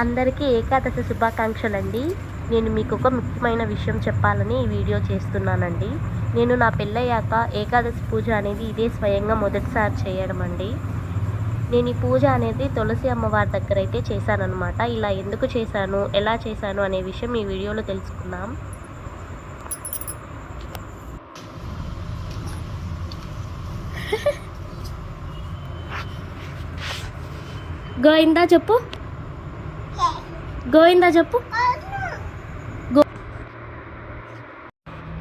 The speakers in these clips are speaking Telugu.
అందరికీ ఏకాదశి శుభాకాంక్షలు అండి నేను మీకు ఒక ముఖ్యమైన విషయం చెప్పాలని ఈ వీడియో చేస్తున్నానండి. నేను నా పెళ్ళయ్యాక ఏకాదశి పూజ అనేది ఇదే స్వయంగా మొదటిసారి చేయడం అండి. నేను ఈ పూజ అనేది తులసి అమ్మవారి దగ్గర అయితే చేశానన్నమాట. ఇలా ఎందుకు చేశాను ఎలా చేశాను అనే విషయం ఈ వీడియోలో తెలుసుకుందాం. గోయిందా చెప్పు. గోవిందా చెప్పు.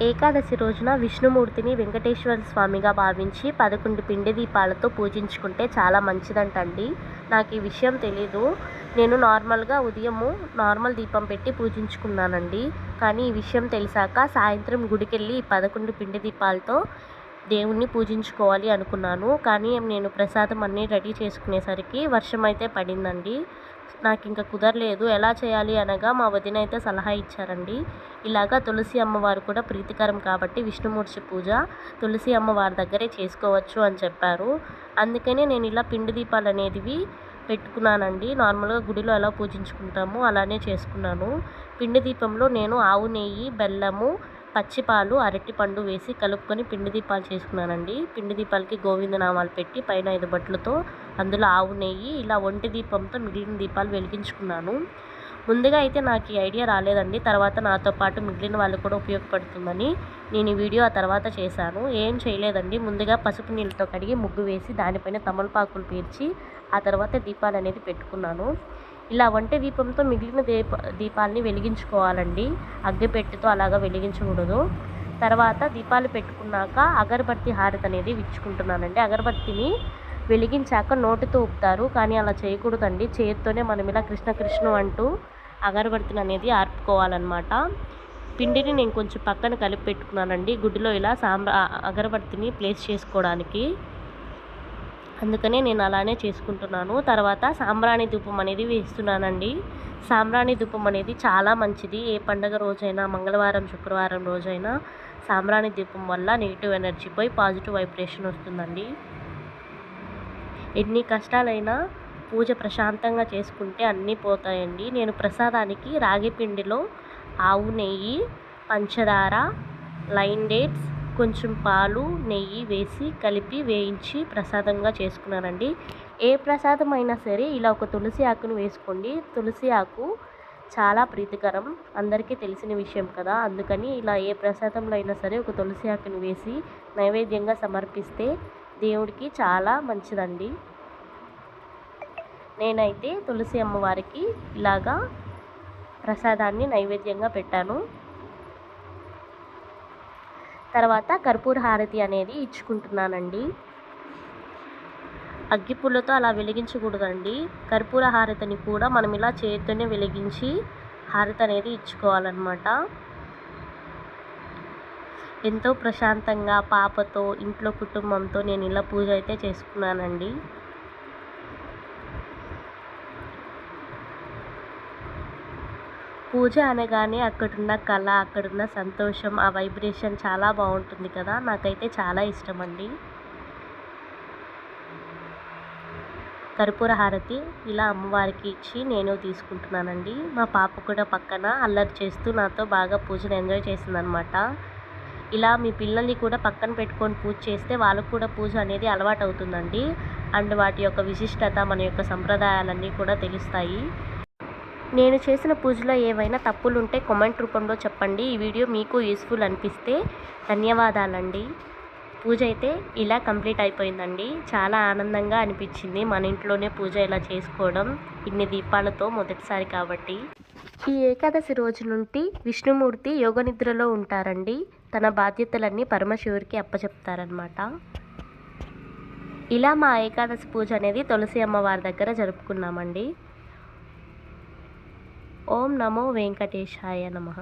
ఏకాదశి రోజున విష్ణుమూర్తిని వెంకటేశ్వర స్వామిగా భావించి పదకొండు పిండి దీపాలతో పూజించుకుంటే చాలా మంచిదంటండి. నాకు ఈ విషయం తెలీదు. నేను నార్మల్గా ఉదయము నార్మల్ దీపం పెట్టి పూజించుకున్నానండి. కానీ ఈ విషయం తెలిసాక సాయంత్రం గుడికెళ్ళి ఈ పదకొండు పిండి దీపాలతో దేవుణ్ణి పూజించుకోవాలి అనుకున్నాను. కానీ నేను ప్రసాదం అన్నీ రెడీ చేసుకునేసరికి వర్షం అయితే పడిందండి. నాకు ఇంకా కుదరలేదు. ఎలా చేయాలి అనగా మా వదిన అయితే సలహా ఇచ్చారండి. ఇలాగా తులసి అమ్మవారు కూడా ప్రీతికరం కాబట్టి విష్ణుమూర్తి పూజ తులసి అమ్మవారి దగ్గరే చేసుకోవచ్చు అని చెప్పారు. అందుకనే నేను ఇలా పిండి దీపాలు అనేటివి పెట్టుకున్నానండి. నార్మల్గా గుడిలో ఎలా పూజించుకుంటామో అలానే చేసుకున్నాను. పిండి దీపంలో నేను ఆవు నెయ్యి బెల్లము పచ్చిపాలు అరటిపండు వేసి కలుపుకొని పిండి దీపాలు చేసుకున్నానండి. పిండి దీపాలకి గోవిందనామాలు పెట్టి పైన ఐదు బట్టలతో అందులో ఆవు నెయ్యి ఇలా ఒంటి దీపంతో మిగిలిన దీపాలు వెలిగించుకున్నాను. ముందుగా అయితే నాకు ఈ ఐడియా రాలేదండి. తర్వాత నాతో పాటు మిగిలిన వాళ్ళు కూడా ఉపయోగపడుతుందని నేను ఈ వీడియో ఆ తర్వాత చేశాను. ఏం చేయలేదండి. ముందుగా పసుపు నీళ్ళతో కడిగి ముగ్గు వేసి దానిపైన తమలపాకులు పేర్చి ఆ తర్వాత దీపాలు అనేది పెట్టుకున్నాను. ఇలా వంట దీపంతో మిగిలిన దీప దీపాలని వెలిగించుకోవాలండి. అగ్గిపెట్టెతో అలాగా వెలిగించకూడదు. తర్వాత దీపాలు పెట్టుకున్నాక అగరబత్తి హారతి అనేది విచ్చుకుంటున్నానండి. అగరబత్తిని వెలిగించాక నోటితో ఊపుతారు. కానీ అలా చేయకూడదండి. చేతితోనే మనం ఇలా కృష్ణ కృష్ణ అంటూ అగరబత్తిని అనేది ఆర్పుకోవాలన్నమాట. పిండిని నేను కొంచెం పక్కన కలిపి పెట్టుకున్నానండి. గుడ్డిలో ఇలా సాంబ్రా అగరబత్తిని ప్లేస్ చేసుకోవడానికి. అందుకనే నేను అలానే చేసుకుంటున్నాను. తర్వాత సాంబ్రాణి ధూపం అనేది వేస్తున్నానండి. సాంబ్రాణి ధూపం అనేది చాలా మంచిది. ఏ పండగ రోజైనా మంగళవారం శుక్రవారం రోజైనా సాంబ్రాణి దీపం వల్ల నెగిటివ్ ఎనర్జీ పోయి పాజిటివ్ వైబ్రేషన్ వస్తుందండి. ఎన్ని కష్టాలైనా పూజ ప్రశాంతంగా చేసుకుంటే అన్నీ పోతాయండి. నేను ప్రసాదానికి రాగి పిండిలో ఆవు నెయ్యి పంచదార లైన్ డేట్స్ కొంచెం పాలు నెయ్యి వేసి కలిపి వేయించి ప్రసాదంగా చేసుకున్నానండి. ఏ ప్రసాదం అయినా సరే ఇలా ఒక తులసి ఆకును వేసుకోండి. తులసి ఆకు చాలా ప్రీతికరం. అందరికీ తెలిసిన విషయం కదా. అందుకని ఇలా ఏ ప్రసాదంలో అయినా సరే ఒక తులసి ఆకును వేసి నైవేద్యంగా సమర్పిస్తే దేవుడికి చాలా మంచిదండి. నేనైతే తులసి అమ్మవారికి ఇలాగా ప్రసాదాన్ని నైవేద్యంగా పెట్టాను. తర్వాత కర్పూర హారతి అనేది ఇచ్చుకుంటున్నానండి. అగ్గిపుల్లతో అలా వెలిగించకూడదండి. కర్పూర హారతిని కూడా మనం ఇలా చేతితోనే వెలిగించి హారతి అనేది ఇచ్చుకోవాలన్నమాట. ఎంతో ప్రశాంతంగా పాపతో ఇంట్లో కుటుంబంతో నేను ఇలా పూజ అయితే చేసుకున్నానండి. పూజ అనగానే అక్కడున్న కళ అక్కడున్న సంతోషం ఆ వైబ్రేషన్ చాలా బాగుంటుంది కదా. నాకైతే చాలా ఇష్టం అండి కర్పూర హారతి ఇలా అమ్మవారికి ఇచ్చి నేను తీసుకుంటున్నానండి. మా పాప కూడా పక్కన అల్లరి చేస్తూ నాతో బాగా పూజను ఎంజాయ్ చేసిందనమాట. ఇలా మీ పిల్లల్ని కూడా పక్కన పెట్టుకొని పూజ చేస్తే వాళ్ళకు కూడా పూజ అనేది అలవాటు అవుతుందండి. అండ్ వాటి యొక్క విశిష్టత మన యొక్క సంప్రదాయాలన్నీ కూడా తెలుస్తాయి. నేను చేసిన పూజలో ఏవైనా తప్పులు ఉంటే కామెంట్ రూపంలో చెప్పండి. ఈ వీడియో మీకు యూస్ఫుల్ అనిపిస్తే ధన్యవాదాలండి. పూజ అయితే ఇలా కంప్లీట్ అయిపోయిందండి. చాలా ఆనందంగా అనిపించింది మన ఇంట్లోనే పూజ ఇలా చేసుకోవడం. ఇన్ని దీపాలతో మొదటిసారి కాబట్టి. ఈ ఏకాదశి రోజు నుండి విష్ణుమూర్తి యోగనిద్రలో ఉంటారండి. తన బాధ్యతలన్నీ పరమశివుడికి అప్పచెప్తారనమాట ఇలా మా ఏకాదశి పూజ అనేది తులసి అమ్మవారి దగ్గర జరుపుకున్నామండి. ఓం నమో వెంకటేశాయ నమః.